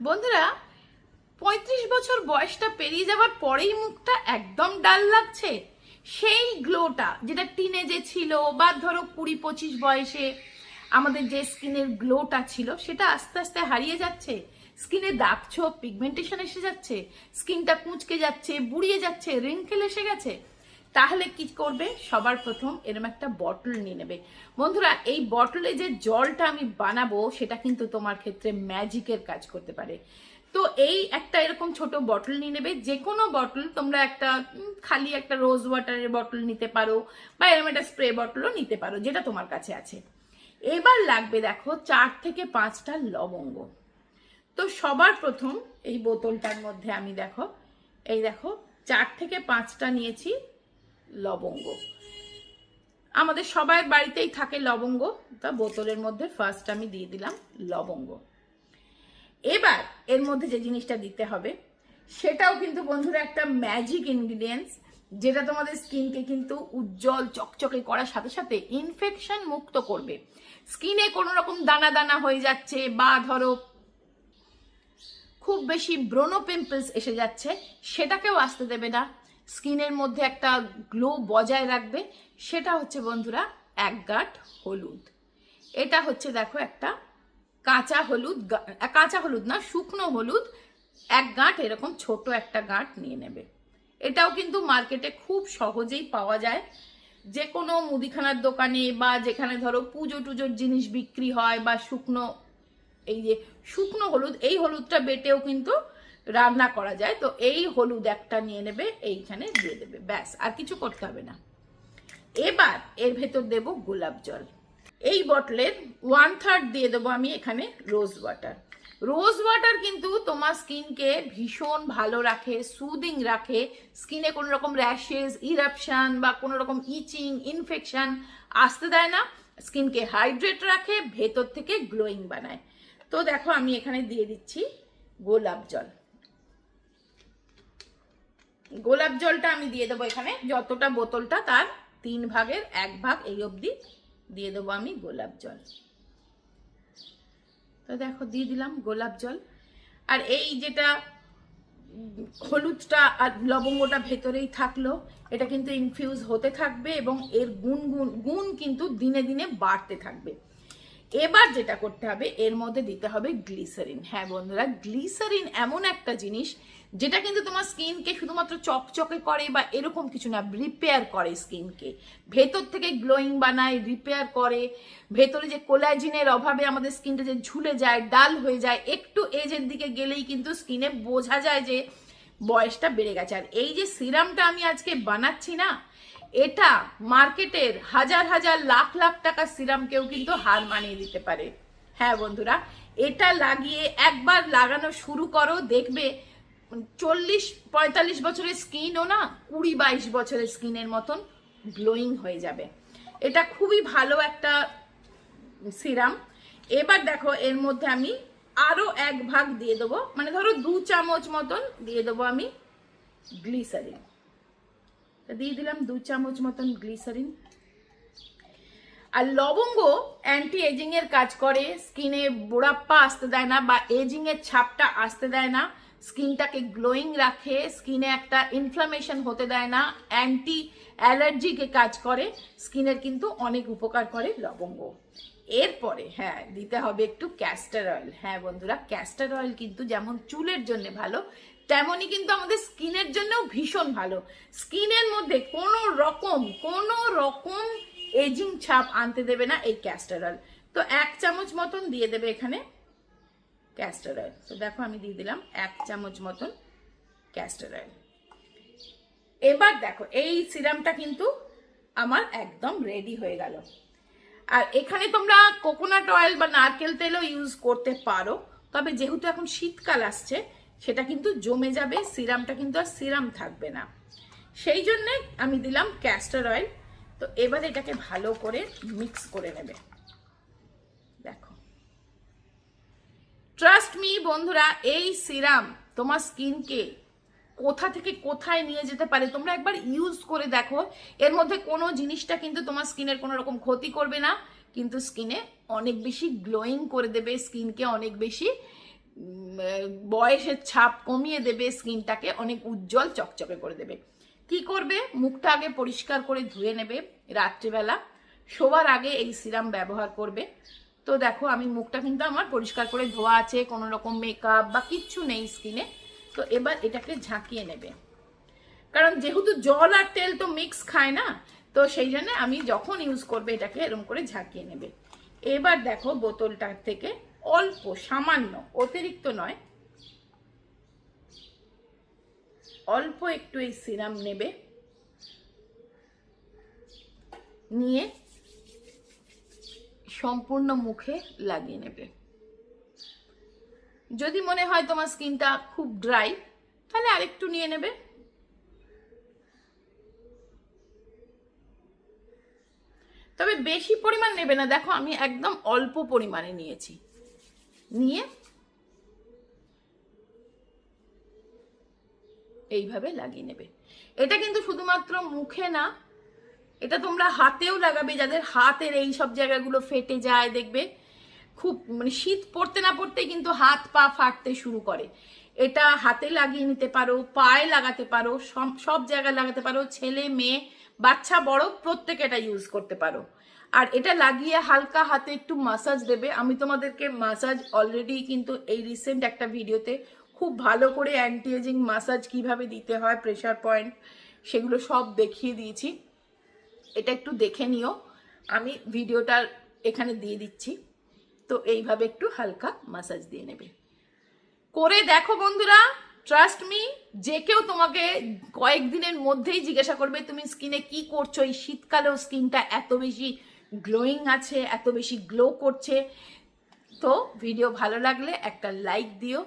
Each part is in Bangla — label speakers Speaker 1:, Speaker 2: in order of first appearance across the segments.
Speaker 1: বন্ধুরা, পঁয়ত্রিশ বছর বয়সটা পেরিয়ে যাওয়ার পরেই মুখটা একদম ডাল লাগছে। সেই গ্লোটা যেটা টিনেজে ছিল বা ধরো কুড়ি পঁচিশ বয়সে আমাদের যে স্কিনের গ্লোটা ছিল, সেটা আস্তে আস্তে হারিয়ে যাচ্ছে। স্কিনে দাগ ছোপ পিগমেন্টেশন এসে যাচ্ছে স্কিনটা কুঁচকে যাচ্ছে, বুড়িয়ে যাচ্ছে রিঙ্কেল এসে গেছে। তাহলে কি করবে? সবার প্রথম এরম একটা বটল নিয়ে নেবে। বন্ধুরা, এই বটলে যে জলটা আমি বানাবো, সেটা কিন্তু তোমার ক্ষেত্রে ম্যাজিকের কাজ করতে পারে। তো এই একটা এরকম ছোট বটল নিয়ে নেবে। যে কোনো বটল তোমরা একটা খালি একটা রোজ ওয়াটারের বটল নিতে পারো, বা এরকম একটা স্প্রে বটলও নিতে পারো, যেটা তোমার কাছে আছে। এবার লাগবে দেখো চার থেকে পাঁচটা লবঙ্গ। তো সবার প্রথম এই বোতলটার মধ্যে আমি দেখো, এই দেখো, চার থেকে পাঁচটা নিয়েছি। লবঙ্গ। আমাদের সবার বাড়িতেই থাকে লবঙ্গ, তা বোতলের মধ্যে ফার্স্ট আমি দিয়ে দিলাম লবঙ্গ। এবার এর মধ্যে যে জিনিসটা দিতে হবে, সেটাও কিন্তু বন্ধুরা একটা ম্যাজিক ইনগ্রিডিয়েন্টস যেটা তোমাদের স্কিনকে কিন্তু উজ্জ্বল, চকচকে করার সাথে সাথে ইনফেকশন মুক্ত করবে। স্কিনে কোনো রকম দানা দানা হয়ে যাচ্ছে বা ধরো খুব বেশি ব্রোনো পিম্পলস এসে যাচ্ছে, সেটাকেও আসতে দেবে না। স্কিনের মধ্যে একটা গ্লো বজায় রাখবে, সেটা হচ্ছে বন্ধুরা এক গাঁট হলুদ। এটা হচ্ছে দেখো একটা কাঁচা হলুদ কাঁচা হলুদ না, শুকনো হলুদ, এক গাঁট এরকম ছোট একটা গাঁট নিয়ে নেবে। এটাও কিন্তু মার্কেটে খুব সহজেই পাওয়া যায়। যে কোনো মুদিখানার দোকানে বা যেখানে ধরো পুজো টুজোর জিনিস বিক্রি হয় বা শুকনো, এই যে শুকনো হলুদ, এই হলুদটা বেটেও কিন্তু রান্না করা যায়, তো এই হলুদ একটা নিয়ে নেবে, এইখানে দিয়ে দেবে, ব্যাস, আর কিছু করতে হবে না। এবার এর ভেতর দেব গোলাপ জল। এই বটলের ওয়ান থার্ড দিয়ে দেবো আমি এখানে রোজ ওয়াটার রোজ ওয়াটার কিন্তু তোমার স্কিনকে ভীষণ ভালো রাখে সুদিং রাখে। স্কিনে কোনো রকম র্যাশেস ইরাপশন বা কোনো রকম ইচিং ইনফেকশান আসতে দেয় না। স্কিনকে হাইড্রেট রাখে, ভেতর থেকে গ্লোয়িং বানায়। তো দেখো আমি এখানে দিয়ে দিচ্ছি গোলাপ জল। গোলাপ জলটা আমি দিয়ে দেবো এখানে। যতটা বোতলটা তার তিন ভাগের এক ভাগ এই অবধি দিয়ে দেবো আমি গোলাপ জল। তো দেখো, দিয়ে দিলাম গোলাপ জল। আর এই যেটা হলুদটা আর লবঙ্গটা ভেতরেই থাকল, এটা কিন্তু ইনফিউজ হতে থাকবে এবং এর গুণ গুণ গুণ কিন্তু দিনে দিনে বাড়তে থাকবে। এবার যেটা করতে হবে, এর মধ্যে দিতে হবে গ্লিসারিন হ্যাঁ বন্ধুরা গ্লিসারিন এমন একটা জিনিস যেটা কিন্তু তোমার স্কিনকে শুধুমাত্র চকচকে করে বা এরকম কিছু না রিপেয়ার করে স্কিনকে। ভেতর থেকে গ্লোয়িং বানায় রিপেয়ার করে। ভেতরে যে কোলাজিনের অভাবে আমাদের স্কিনটা যে ঝুলে যায়, ডাল হয়ে যায়, একটু এজের দিকে গেলেই কিন্তু স্কিনে বোঝা যায় যে বয়সটা বেড়ে গেছে। আর এই যে সিরামটা আমি আজকে বানাচ্ছি না এটা মার্কেটের হাজার হাজার লাখ লাখ টাকার সিরামকেও কিন্তু হার মানিয়ে দিতে পারে। হ্যাঁ বন্ধুরা, এটা লাগিয়ে একবার লাগানো শুরু করো, দেখবে চল্লিশ, পঁয়তাল্লিশ বছরের স্কিনও না, কুড়ি বাইশ বছরের স্কিনের মতন গ্লোয়িং হয়ে যাবে। এটা খুবই ভালো একটা সিরাম। এবার দেখো, এর মধ্যে আমি আরও এক ভাগ দিয়ে দেবো। মানে ধরো দু চামচ মতন দিয়ে দেবো আমি গ্লিসারিন। দিয়ে দিলাম দু চামচ মতন গ্লিসারিন। আর লবঙ্গ অ্যান্টি এজিং এর কাজ করে। স্কিনে বোড়াপ্পা আসতে দেয় না বা এজিং এর ছাপটা আসতে দেয় না। স্কিনটাকে গ্লোয়িং রাখে। স্কিনে একটা ইনফ্লামেশন হতে দেয় না। অ্যান্টি অ্যালার্জিকে কাজ করে। স্কিনের কিন্তু অনেক উপকার করে লবঙ্গ। এরপরে হ্যাঁ দিতে হবে একটু ক্যাস্টার অয়েল হ্যাঁ বন্ধুরা ক্যাস্টার অয়েল কিন্তু যেমন চুলের জন্য ভালো তেমনই কিন্তু আমাদের স্কিনের জন্যও ভীষণ ভালো। স্কিনের মধ্যে কোনো রকম কোনো রকম এজিং ছাপ আনতে দেবে না এই ক্যাস্টার অয়েল তো এক চামচ মতন দিয়ে দেবে এখানে ক্যাস্টার অয়েল তো দেখো আমি দিয়ে দিলাম এক চামচ মতন ক্যাস্টার অয়েল এবার দেখো, এই সিরামটা কিন্তু আমার একদম রেডি হয়ে গেল। আর এখানে তোমরা কোকোনাট অয়েল বা নারকেল তেলও ইউজ করতে পারো, তবে যেহেতু এখন শীতকাল আসছে সেটা কিন্তু জমে যাবে, সিরামটা কিন্তু আর সিরাম থাকবে না। সেই জন্যে আমি দিলাম ক্যাস্টার অয়েল তো এবার এটাকে ভালো করে মিক্স করে নেবে। দেখো। ট্রাস্ট মি বন্ধুরা, এই সিরাম তোমার স্কিনকে কোথা থেকে কোথায় নিয়ে যেতে পারে তোমরা একবার ইউজ করে দেখো। এর মধ্যে কোনো জিনিসটা কিন্তু তোমার স্কিনের কোনো রকম ক্ষতি করবে না, কিন্তু স্কিনে অনেক বেশি গ্লোয়িং করে দেবে, স্কিনকে অনেক বেশি বয়সের ছাপ কমিয়ে দেবে স্কিনটাকে, অনেক উজ্জ্বল চকচকে করে দেবে। কি করবে? মুখটা আগে পরিষ্কার করে ধুয়ে নেবে রাত্রিবেলা। শোবার আগে এই সিরাম ব্যবহার করবে। তো দেখো, আমি মুখটা কিন্তু আমার পরিষ্কার করে ধোয়া আছে, কোনো রকম মেকআপ বা কিচ্ছু নেই স্কিনে। তো এবার এটাকে ঝাঁকিয়ে নেবে। কারণ যেহেতু জল আর তেল তো মিক্স খায় না, তো সেই জন্য আমি যখন ইউজ করবে এটাকে এরকম করে ঝাঁকিয়ে নেবে। এবার দেখো বোতলটার থেকে অল্প, সামান্য, অতিরিক্ত নয়। অল্প একটু এই সিরাম নেবে। নিয়ে সম্পূর্ণ মুখে লাগিয়ে নেবে। যদি মনে হয় তোমার স্কিনটা খুব ড্রাই, তাহলে আরেকটু নিয়ে নেবে। তবে বেশি পরিমাণ নেবে না। দেখো, আমি একদম অল্প পরিমাণে নিয়েছি। নিয়ে এইভাবে লাগিয়ে নেবে। এটা কিন্তু শুধুমাত্র মুখে না, এটা তোমরা হাতেও লাগাবে, যাদের হাতের এই সব জায়গাগুলো ফেটে যায়, দেখবে? খুব মানে শীত পড়তে না পড়তেই কিন্তু হাত পা ফাটতে শুরু করে। এটা হাতে লাগিয়ে নিতে পারো, পায়ে লাগাতে পারো সব জায়গায় লাগাতে পারো, ছেলে, মেয়ে বাচ্চা বড় প্রত্যেকে এটা ইউজ করতে পারো। আর এটা লাগিয়ে হালকা হাতে একটু মাসাজ দেবে। আমি তোমাদেরকে মাসাজ অলরেডি কিন্তু এই রিসেন্ট একটা ভিডিওতে খুব ভালো করে অ্যান্টি এজিং মাসাজ কীভাবে দিতে হয় প্রেশার পয়েন্ট সেগুলো সব দেখিয়ে দিয়েছি। এটা একটু দেখে নিও। আমি ভিডিওটা এখানে দিয়ে দিচ্ছি। তো এইভাবে একটু হালকা মাসাজ দিয়ে নেবে। করে দেখো বন্ধুরা। ট্রাস্ট মি যে কেউ তোমাকে কয়েকদিনের মধ্যেই জিজ্ঞাসা করবে, তুমি স্কিনে কি করছ? এই শীতকালেও স্কিনটা এত বেশি গ্লোয়িং আছে, এত বেশি গ্লো করছে। তো ভিডিও ভালো লাগলে একটা লাইক দিও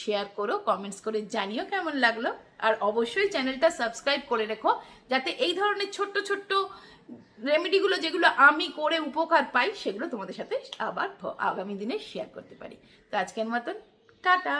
Speaker 1: শেয়ার করো কমেন্টস করে জানিও কেমন লাগল। আর অবশ্যই চ্যানেলটা সাবস্ক্রাইব করে রেখো, যাতে এই ধরনের ছোট্ট ছোট্ট রেমেডিগুলো যেগুলো আমি করে উপকার পাই, সেগুলো তোমাদের সাথে আবার আগামী দিনে শেয়ার করতে পারি। তো আজকের মতন, টাটা!